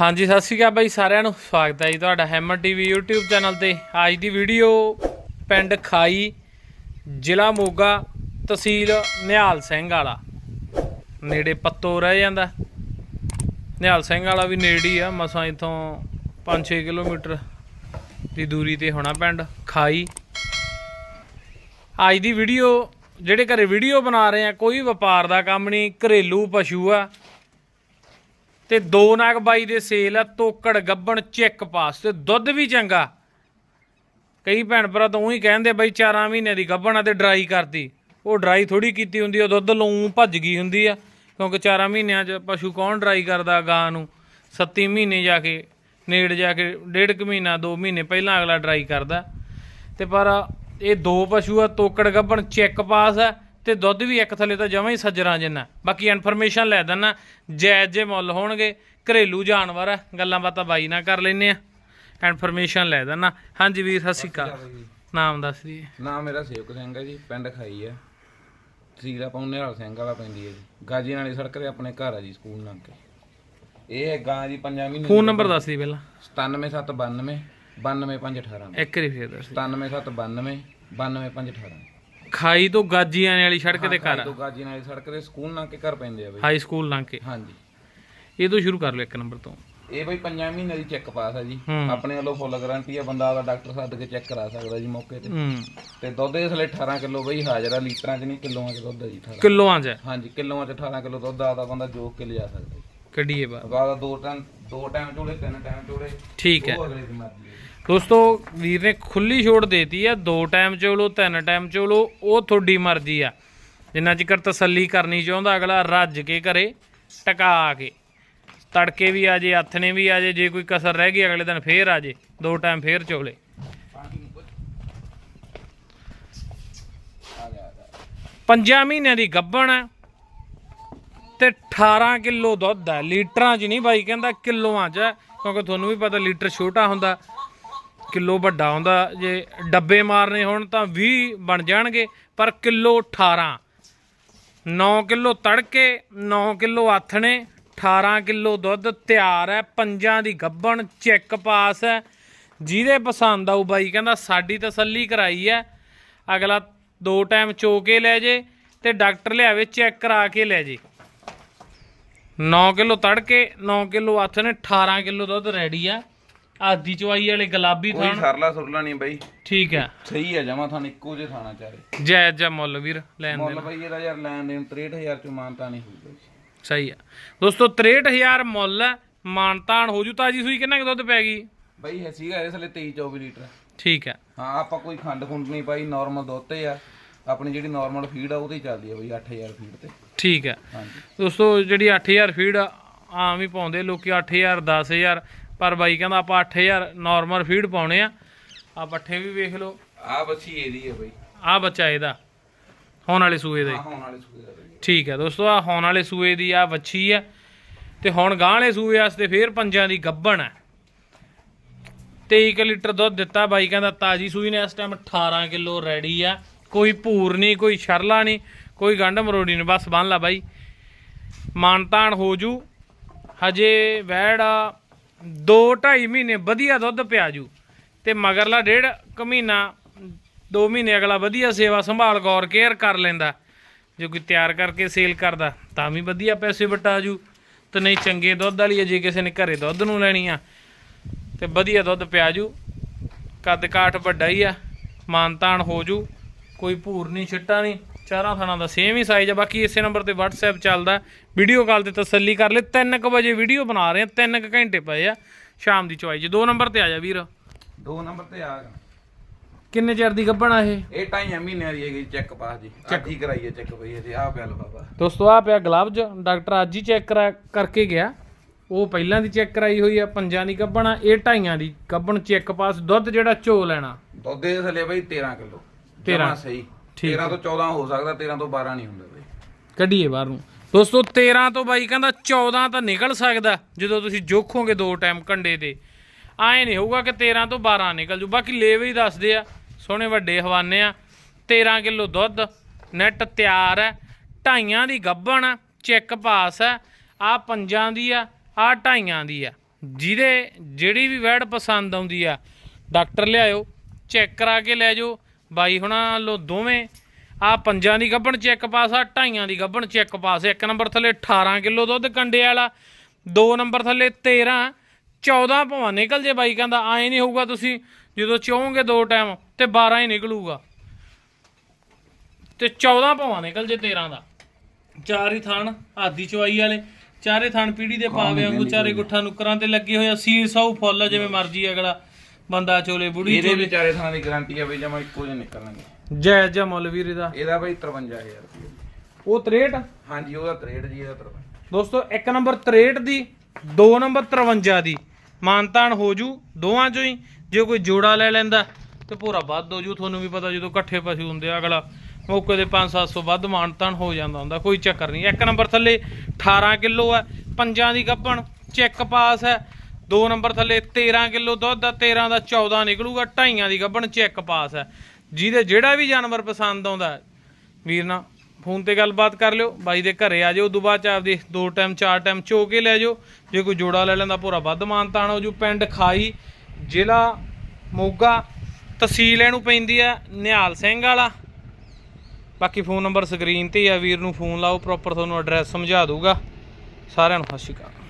ਹਾਂਜੀ, ਸਤਿ ਸ਼੍ਰੀ ਅਕਾਲ ਬਾਈ ਸਾਰਿਆਂ ਨੂੰ। ਸਵਾਗਤ ਹੈ ਜੀ ਤੁਹਾਡਾ ਹੈਮਰ ਟੀਵੀ YouTube ਚੈਨਲ ਤੇ। ਅੱਜ ਦੀ ਵੀਡੀਓ ਪਿੰਡ ਖਾਈ, ਜ਼ਿਲ੍ਹਾ ਮੋਗਾ ਤਹਿਸੀਲ ਨਿਹਾਲ ਸਿੰਘ ਵਾਲਾ। ਨੇੜੇ ਪੱਤੋ ਰਹਿ ਜਾਂਦਾ। ਨਿਹਾਲ ਸਿੰਘ ਵਾਲਾ ਵੀ ਨੇੜੇ ਹੀ ਆ, ਮਸਾਂ ਇਥੋਂ 5-6 ਕਿਲੋਮੀਟਰ ਦੀ ਦੂਰੀ ਤੇ ਹੋਣਾ ਪਿੰਡ ਖਾਈ। ਅੱਜ ਦੀ ਵੀਡੀਓ, ਜਿਹੜੇ ਘਰੇ ਵੀਡੀਓ ਬਣਾ ਰਹੇ ਆ, ਕੋਈ ਵਪਾਰ ਦਾ ਕੰਮ ਨਹੀਂ, ਘਰੇਲੂ ਪਸ਼ੂ ਆ। ਤੇ ਦੋ ਨਾਗ ਬਾਈ ਦੇ ਸੇਲ ਆ, ਤੋਕੜ, ਗੱਬਣ, ਚੈੱਕ ਪਾਸ, ਤੇ ਦੁੱਧ ਵੀ ਚੰਗਾ। ਕਈ ਭੈਣ ਭਰਾ ਤਾਂ ਉਹੀ ਕਹਿੰਦੇ ਬਈ 4 ਮਹੀਨੇ ਦੀ ਗੱਬਣ ਆ ਤੇ ਡਰਾਈ ਕਰਤੀ ਉਹ ਡਰਾਈ ਥੋੜੀ ਕੀਤੀ ਹੁੰਦੀ ਉਹ ਦੁੱਧ ਲੂੰ ਭੱਜ ਗਈ ਹੁੰਦੀ ਆ, ਕਿਉਂਕਿ 4 ਮਹੀਨਿਆਂ 'ਚ ਪਸ਼ੂ ਕੌਣ ਡਰਾਈ ਕਰਦਾ ਗਾਂ ਨੂੰ? 7 ਮਹੀਨੇ ਜਾ ਕੇ, ਨੇੜ ਜਾ ਕੇ, ਡੇਢ ਕੁ ਮਹੀਨਾ 2 ਮਹੀਨੇ ਪਹਿਲਾਂ ਅਗਲਾ ਡਰਾਈ ਕਰਦਾ। ਤੇ ਪਰ ਇਹ ਦੋ ਪਸ਼ੂ ਆ, ਤੋਕੜ, ਗੱਬਣ, ਚੈੱਕ ਪਾਸ ਆ ਤੇ ਦੁੱਧ ਵੀ ਇੱਕ ਥੱਲੇ ਤਾਂ ਜਮਾਂ ਹੀ ਸੱਜਰਾਂ ਜਿੰਨਾ। ਬਾਕੀ ਇਨਫੋਰਮੇਸ਼ਨ ਲੈ ਦਿੰਨਾ ਜਾਇਜ਼ ਜੇ ਮੁੱਲ ਹੋਣਗੇ ਘਰੇਲੂ ਜਾਨਵਰ ਆ ਗੱਲਾਂ ਬਾਤਾਂ ਬਾਈ ਨਾਲ ਕਰ ਲੈਨੇ ਆ। ਇਨਫੋਰਮੇਸ਼ਨ ਲੈ ਦਿੰਨਾ। ਹਾਂਜੀ ਵੀਰ ਸਤਿ ਸ਼੍ਰੀ ਅਕਾਲ। ਨਾਮ ਦੱਸ ਦਈਏ। ਨਾਮ ਮੇਰਾ ਸੇਵਕ ਸਿੰਘ ਹੈ ਜੀ ਪਿੰਡ ਖਾਈ ਹੈ ਤਹਿਸੀਲ ਆਪਾਂ ਨੂੰ ਨਿਹਾਲ ਸਿੰਘ ਵਾਲਾ ਪੈਂਦੀ ਹੈ ਜੀ। ਗਾਜੀ ਵਾਲੀ ਸੜਕ ਤੇ ਆਪਣੇ ਘਰ ਆ ਜੀ ਸਕੂਲ ਨਾਲ ਕੇ ਇਹ ਹੈ ਗਾਂ ਜੀ ਪੰਜਾਂ ਮਹੀਨੇ ਫੋਨ ਨੰਬਰ ਦੱਸ ਦੀ ਪਹਿਲਾਂ। 97792 92518 ਇੱਕ ਵਾਰੀ ਫੇਰ ਦੱਸ 97792 92518 ਖਾਈ ਤੋਂ ਗਾਜੀਆਂ ਵਾਲੀ ਸੜਕ ਤੇ ਘਰ ਆ। ਤੋਂ ਗਾਜੀ ਵਾਲੀ ਸੜਕ ਤੇ ਸਕੂਲ ਨਾਲ ਕੇ ਘਰ ਪੈਂਦੇ ਆ ਬਈ। ਹਾਈ ਸਕੂਲ ਲੰਘ ਕੇ। ਹਾਂਜੀ। ਇਹ ਤੋਂ ਸ਼ੁਰੂ ਕਰ ਲਓ ਇੱਕ ਨੰਬਰ ਤੋਂ। ਇਹ ਬਈ ਪੰਜਾਂ ਮਹੀਨੇ ਦੀ ਚੈੱਕ ਪਾਸ ਹੈ ਜੀ। ਹੂੰ। ਆਪਣੇ ਵੱਲੋਂ ਫੁੱਲ ਗਾਰੰਟੀ ਆ ਬੰਦਾ ਆਪਦਾ ਡਾਕਟਰ ਸੱਦ ਕੇ ਚੈੱਕ ਕਰਾ ਸਕਦਾ ਜੀ ਮੌਕੇ ਤੇ। ਹੂੰ। ਤੇ ਦੁੱਧ ਇਸ ਲਈ 18 ਕਿਲੋ ਬਈ ਹਾਜ਼ਰ ਆ ਲੀਟਰਾਂ 'ਚ ਨਹੀਂ ਕਿਲੋਆਂ 'ਚ ਦੁੱਧ ਹੈ ਜੀ 18 ਕਿਲੋਆਂ 'ਚ। ਹੈ। ਹਾਂਜੀ ਕਿਲੋਆਂ 'ਚ 18 ਕਿਲੋ ਦੁੱਧ ਆਦਾ ਬੰਦਾ ਜੋਕ ਕੇ ਲਿਜਾ ਸਕਦਾ ਜੀ। ਕੱਢੀਏ ਬਾਹਰ। ਬਾਅਦ ਦੋ ਟਾਈਮ ਦੋ ਟਾਈਮ ਚੋਲੇ ਤਿੰਨ ਟਾਈਮ ਚੋਲੇ ਠੀਕ ਹੈ। ਉਹ ਅਗਲੇ ਦੀ ਮਰਜ਼ੀ ਹੈ ਦੋਸਤੋ, ਵੀਰ ਨੇ ਖੁੱਲੀ ਛੋਟ ਦੇਤੀ ਆ। ਦੋ ਟਾਈਮ ਚੋਲੋ ਤਿੰਨ ਟਾਈਮ ਚੋਲੋ ਉਹ ਤੁਹਾਡੀ ਮਰਜ਼ੀ ਆ। ਜਿੰਨਾ ਚਿਕਰ ਤਸੱਲੀ ਕਰਨੀ ਚਾਹੁੰਦਾ, ਅਗਲਾ ਰੱਜ ਕੇ ਘਰੇ ਟਕਾ ਕੇ। ਤੜਕੇ ਵੀ ਆ ਜੇ ਹੱਥ ਨੇ ਵੀ ਆ ਜੇ ਜੇ ਕੋਈ ਕਸਰ ਰਹਿ ਗਈ, ਅਗਲੇ ਦਿਨ ਫੇਰ ਆ ਜੇ। ਦੋ ਟਾਈਮ ਫੇਰ ਚੋਲੇ। ਪੰਜਾਂ ਮਹੀਨਿਆਂ ਦੀ ਗੱਭਣ ਹੈ ਤੇ 18 ਕਿਲੋ ਦੁੱਧ ਹੈ ਲੀਟਰਾਂ 'ਚ ਨਹੀਂ ਬਾਈ ਕਹਿੰਦਾ ਕਿਲੋਆਂ 'ਚ ਕਿਉਂਕਿ ਤੁਹਾਨੂੰ ਵੀ ਪਤਾ ਲੀਟਰ ਛੋਟਾ ਹੁੰਦਾ। ਕਿਲੋ ਵੱਡਾ ਆਉਂਦਾ ਜੇ ਡੱਬੇ ਮਾਰਨੇ ਹੋਣ ਤਾਂ 20 ਬਣ ਜਾਣਗੇ, ਪਰ ਕਿਲੋ 18 9 ਕਿਲੋ ਤੜਕੇ 9 ਕਿਲੋ ਆਥਣੇ 18 ਕਿਲੋ ਦੁੱਧ ਤਿਆਰ ਹੈ, ਪੰਜਾਂ ਦੀ ਗੱਬਣ ਚੈੱਕ ਪਾਸ ਹੈ। ਜਿਹਦੇ ਪਸੰਦ ਆਊ ਬਾਈ, ਕਹਿੰਦਾ ਸਾਡੀ ਤਸੱਲੀ ਕਰਾਈ ਹੈ। ਅਗਲਾ ਦੋ ਟਾਈਮ ਚੋ ਕੇ ਲੈ ਜੇ ਤੇ ਡਾਕਟਰ ਲਿਆਵੇ, ਚੈੱਕ ਕਰਾ ਕੇ ਲੈ ਜੇ। 9 ਕਿਲੋ ਤੜਕੇ 9 ਕਿਲੋ ਹੱਥ ਨੇ 18 ਕਿਲੋ ਦੁੱਧ ਰੈਡੀ ਆ। ਆਦੀ ਚਵਾਈ ਵਾਲੇ ਗੁਲਾਬੀ ਕੋਈ ਥਾਣ ਸਰਲਾ ਸੁਰਲਾ ਨਹੀਂ ਬਈ। ਠੀਕ ਹੈ। ਸਹੀ ਹੈ ਜਮਾ ਤੁਹਾਨੂੰ ਇੱਕੋ ਜੇ ਥਾਣਾ ਚਾਰੇ। ਜਾਇਜ਼ ਜਾ ਮੁੱਲ ਵੀਰ ਲੈਣ ਮੁੱਲ ਬਈ ਇਹਦਾ ਯਾਰ ਲੈਣ ਦੇਣ 63000 ਚ ਮਾਨਤਾ ਨਹੀਂ ਹੋਊਗਾ ਜੀ। ਸਹੀ ਆ ਦੋਸਤੋ 63000 ਮੁੱਲ ਹੈ ਮਾਨਤਾਨ ਹੋ ਜੂ ਤਾਜੀ ਸੂਈ ਕਿੰਨਾ ਕੁ ਦੁੱਧ ਪੈ ਗਈ? ਬਈ ਇਹ ਸੀਗਾ ਇਸ ਲਈ 23 24 ਲੀਟਰ। ਠੀਕ ਹੈ। ਹਾਂ ਆਪਾਂ ਕੋਈ ਖੰਡ ਖੁੰਡ ਨਹੀਂ ਪਾਈ ਨਾਰਮਲ ਦੁੱਧ ਤੇ ਆ। ਆਪਣੀ ਜਿਹੜੀ ਨਾਰਮਲ ਫੀਡ ਆ ਉਹਦੇ ਹੀ ਚੱਲਦੀ ਆ ਬਈ 8000 ਫੀਡ ਤੇ। ਠੀਕ ਹੈ। ਹਾਂਜੀ। ਦੋਸਤੋ ਜਿਹੜੀ 8000 ਫੀਡ ਆ, ਆਮ ਹੀ ਪਾਉਂਦੇ ਲੋਕੀ 8000 10000 ਪਰ ਬਾਈ ਕਹਿੰਦਾ ਆਪਾਂ 8000 ਨਾਰਮਲ ਫੀਡ ਪਾਉਣੇ ਆ। ਆ ਪੱਠੇ ਵੀ ਵੇਖ ਲਓ। ਆ ਬੱਚੀ ਇਹਦੀ ਹੈ ਬਈ। ਆ ਬੱਚਾ ਇਹਦਾ ਹੁਣ ਵਾਲੇ ਸੂਏ ਦਾ ਹੀ। ਆ ਹੋਣ ਵਾਲੇ ਸੂਏ ਦਾ ਬਈ। ਠੀਕ ਹੈ ਦੋਸਤੋ ਆ ਹੁਣ ਵਾਲੇ ਸੂਏ ਦੀ ਆ ਵੱਛੀ ਹੈ ਤੇ ਹੁਣ ਗਾਂ ਵਾਲੇ ਸੂਏ ਵਾਸਤੇ ਫੇਰ ਪੰਜਾਂ ਦੀ ਗੱਬਣ ਹੈ 23 ਲੀਟਰ ਦੁੱਧ ਦਿੱਤਾ ਬਾਈ ਕਹਿੰਦਾ ਤਾਜੀ ਸੂਈ ਨੇ ਇਸ ਟਾਈਮ 18 ਕਿਲੋ ਰੈਡੀ ਆ। ਕੋਈ ਭੂਰ ਨਹੀਂ ਕੋਈ ਸ਼ਰਲਾ ਨਹੀਂ ਕੋਈ ਗੰਢ ਮਰੋੜੀ ਨਹੀਂ ਬਸ ਬੰਨ ਲਾ ਬਾਈ। ਮਾਨਤਾਨ ਹੋ ਜੂ। ਹਜੇ ਵੈੜ 2.5 ਮਹੀਨੇ ਵਧੀਆ ਦੁੱਧ ਪਿਆ ਜੂ ਤੇ ਮਗਰਲਾ ਡੇਢ ਕੁ ਮਹੀਨਾ 2 ਮਹੀਨੇ ਅਗਲਾ ਵਧੀਆ ਸੇਵਾ ਸੰਭਾਲ ਗੌਰ ਕੇਅਰ ਕਰ ਲੈਂਦਾ ਜੇ ਕੋਈ ਤਿਆਰ ਕਰਕੇ ਸੇਲ ਕਰਦਾ ਤਾਂ ਵੀ ਵਧੀਆ ਪੈਸੇ ਵਟਾ ਜੂ ਤੇ ਨਹੀਂ ਚੰਗੇ ਦੁੱਧ ਵਾਲੀ ਆ, ਜੇ ਕਿਸੇ ਨੇ ਘਰੇ ਦੁੱਧ ਨੂੰ ਲੈਣੀ ਆ ਤੇ ਵਧੀਆ ਦੁੱਧ ਪਿਆ ਜੂ ਕੱਦ ਕਾਠ ਵੱਡਾ ਹੀ ਆ ਮਾਨਤਾਨ ਹੋ ਜੂ ਕੋਈ ਭੂਰ ਨਹੀਂ ਛਿੱਟਾ ਨਹੀਂ ਚਾਰਾਂ ਥਾਣਾ ਦਾ ਸੇਮ ਹੀ ਸਾਈਜ਼ ਆ ਬਾਕੀ ਇਸੇ ਨੰਬਰ ਤੇ WhatsApp ਚੱਲਦਾ ਵੀਡੀਓ ਕਾਲ ਤੇ ਤਸੱਲੀ ਕਰ ਲੈ 3:00 ਵਜੇ ਵੀਡੀਓ ਬਣਾ ਰਹੇ ਆ 3 ਘੰਟੇ ਪਏ ਆ ਸ਼ਾਮ ਦੀ ਚਵਾਈ ਜੀ। ਦੋ ਨੰਬਰ ਤੇ ਆ ਜਾ ਵੀਰ। ਦੋ ਨੰਬਰ ਤੇ ਆ ਕਿੰਨੇ ਚਿਰ ਦੀ ਗੱਭਣਾ ਇਹ? ਇਹ ਢਾਈਆਂ ਮਹੀਨਿਆਂ ਦੀ ਹੈਗੀ ਚੈੱਕ ਪਾਸ ਜੀ। ਚੈੱਕ ਹੀ ਕਰਾਈਏ ਚੈੱਕ ਬਈ ਇਹਦੇ ਆ ਪਿਆ ਲਫਾਫਾ। ਦੋਸਤੋ ਆ ਪਿਆ ਗਲਵਜ ਡਾਕਟਰ ਅੱਜ ਹੀ ਚੈੱਕ ਕਰਾ ਕਰਕੇ ਗਿਆ। ਉਹ ਪਹਿਲਾਂ ਦੀ ਚੈੱਕ ਕਰਾਈ ਹੋਈ ਆ ਪੰਜਾਂ ਦੀ ਗੱਭਣ ਇਹ ਢਾਈਆਂ ਦੀ। ਗੱਭਣ ਚੈੱਕ ਪਾਸ ਦੁੱਧ ਜਿਹੜਾ ਝੋ ਲੈਣਾ। ਦੁੱਧ ਦੇ ਥੱਲੇ ਬਈ 13 ਕਿਲੋ। 13 ਜਮਾਂ ਸਹੀ। 13 ਤੋਂ 14 ਹੋ ਸਕਦਾ 13 ਤੋਂ 12 ਨਹੀਂ ਹੁੰਦਾ ਬਈ। ਕੱਢੀਏ ਬਾਹਰ ਨੂੰ। ਦੋਸਤੋ 13 ਤੋਂ ਬਾਈ ਕਹਿੰਦਾ 14 ਤਾਂ ਨਿਕਲ ਸਕਦਾ ਜਦੋਂ ਤੁਸੀਂ ਜੋਖੋਗੇ ਦੋ ਟਾਈਮ ਕੰਡੇ ਤੇ। ਆਏ ਨਹੀਂ ਹੋਊਗਾ ਕਿ 13 ਤੋਂ 12 ਨਿਕਲ ਜੂ। ਬਾਕੀ ਲੇਵੇ ਹੀ ਦੱਸਦੇ ਆ ਸੋਹਣੇ ਵੱਡੇ ਹਵਾਨੇ ਆ। 13 ਕਿਲੋ ਦੁੱਧ ਨੈਟ ਤਿਆਰ ਹੈ। ਢਾਈਆਂ ਦੀ ਗੱਭਣ ਚੈੱਕ ਪਾਸ ਹੈ। ਆ ਪੰਜਾਂ ਦੀ ਆ ਆ ਢਾਈਆਂ ਦੀ ਆ। ਜਿਹਦੇ ਜਿਹੜੀ ਵੀ ਵੈੜ ਪਸੰਦ ਆਉਂਦੀ ਆ ਡਾਕਟਰ ਲਿਆਇਓ ਚੈੱਕ ਕਰਾ ਕੇ ਲੈ ਜਾਓ। ਬਾਈ ਹੁਣਾਂ ਲੋ ਦੋਵੇਂ। ਆ ਪੰਜਾਂ ਦੀ ਗੱਭਣ ਚੈੱਕ ਪਾਸ ਆ ਢਾਈਆਂ ਦੀ ਗੱਭਣ ਚੈੱਕ ਪਾਸ। ਇੱਕ ਨੰਬਰ ਥੱਲੇ 18 ਕਿਲੋ ਦੁੱਧ ਕੰਡੇ ਵਾਲਾ ਦੋ ਨੰਬਰ ਥੱਲੇ 13 14 ਭਾਵਾਂ ਨਿਕਲ ਜੇ ਬਾਈ ਕਹਿੰਦਾ ਐ ਨਹੀਂ ਹੋਊਗਾ ਤੁਸੀਂ ਜਦੋਂ ਚਾਹੋਗੇ ਦੋ ਟਾਈਮ ਤੇ 12 ਹੀ ਨਿਕਲੂਗਾ। ਤੇ 14 ਭਾਵਾਂ ਨਿਕਲ ਜੇ 13 ਦਾ। ਚਾਰ ਹੀ ਥਣ ਆਦੀ ਚਵਾਈ ਵਾਲੇ ਚਾਰੇ ਥਣ ਪੀੜੀ ਦੇ ਪਾਵੇ ਵਾਂਗੂ ਚਾਰੇ ਗੁੱਠਾਂ ਨੁਕਰਾਂ ਤੇ ਲੱਗੇ ਹੋਏ ਆ ਸੀਰ ਸੌ ਫੁੱਲ ਜਿਵੇਂ ਮਰਜ਼ੀ ਅਗਲਾ। ਬੰਦਾ ਚੋਲੇ ਬੁੜੀ ਇਹਦੇ ਚੋਲੇ। ਵੀ ਚਾਰੇ ਥਾਂ ਦੀ ਗਾਰੰਟੀ ਆ ਬਈ ਜਮਾ ਇੱਕੋ ਜਿਹੇ ਨਿਕਲਣਗੇ। ਜੈ ਜੈ ਮੁੱਲ ਵੀਰ ਇਹਦਾ ਇਹਦਾ ਬਈ 53000 ਰੁਪਏ ਉਹ 63 ਹਾਂਜੀ ਉਹਦਾ 63 ਜੀ ਇਹਦਾ 53 ਦੋਸਤੋ ਇੱਕ ਨੰਬਰ 63 ਦੀ ਦੋ ਨੰਬਰ 53 ਦੀ। ਮਾਨਤਾਨ ਹੋ ਜੂ ਦੋਵਾਂ ਚੋਂ ਹੀ। ਜੇ ਕੋਈ ਜੋੜਾ ਲੈ ਲੈਂਦਾ ਤੇ ਪੂਰਾ ਵੱਧ ਹੋ ਜੂ। ਤੁਹਾਨੂੰ ਵੀ ਪਤਾ ਜਦੋਂ ਇਕੱਠੇ ਪਸ਼ੂ ਹੁੰਦੇ ਆ ਅਗਲਾ ਮੌਕੇ ਦੇ 5-700 ਵੱਧ ਮਾਨਤਾਨ ਹੋ ਜਾਂਦਾ ਹੁੰਦਾ ਕੋਈ ਚੱਕਰ ਨਹੀਂ। ਇੱਕ ਨੰਬਰ ਥੱਲੇ 18 ਕਿਲੋ ਹੈ ਪੰਜਾਂ ਦੀ ਗੱਪਣ ਚੈੱਕ ਪਾਸ ਹੈ ਦੋ ਨੰਬਰ ਥੱਲੇ 13 ਕਿਲੋ ਦੁੱਧ ਆ 13 ਦਾ 14 ਨਿਕਲੂਗਾ, ਢਾਈਆਂ ਦੀ ਗੱਬਣ ਚੈੱਕ ਪਾਸ ਹੈ। ਜਿਹਦੇ ਜਿਹੜਾ ਵੀ ਜਾਨਵਰ ਪਸੰਦ ਆਉਂਦਾ ਵੀਰ ਨਾਲ ਫੋਨ ਤੇ ਗੱਲਬਾਤ ਕਰ ਲਿਓ, ਬਾਈ ਦੇ ਘਰੇ ਆ ਜਾਓ, ਉਦੋਂ ਬਾਅਦ ਚ ਆਪਦੇ ਦੋ ਟਾਈਮ, ਚਾਰ ਟਾਈਮ ਚੋ ਕੇ ਲੈ ਜਾਓ। ਜੇ ਕੋਈ ਜੋੜਾ ਲੈ ਲੈਂਦਾ ਪੂਰਾ ਵੱਧ ਮਾਨਤਾਨ ਹੋ ਜੂ। ਪਿੰਡ ਖਾਈ, ਜ਼ਿਲ੍ਹਾ ਮੋਗਾ, ਤਹਿਸੀਲ ਇਹਨੂੰ ਪੈਂਦੀ ਆ ਨਿਹਾਲ ਸਿੰਘ ਵਾਲਾ। ਬਾਕੀ ਫੋਨ ਨੰਬਰ ਸਕਰੀਨ ਤੇ ਹੀ ਆ, ਵੀਰ ਨੂੰ ਫੋਨ ਲਾਓ ਪ੍ਰੋਪਰ ਤੁਹਾਨੂੰ ਐਡਰੈਸ ਸਮਝਾ ਦੂਗਾ ਸਾਰਿਆਂ ਨੂੰ ਸਤਿ ਸ਼੍ਰੀ ਅਕਾਲ।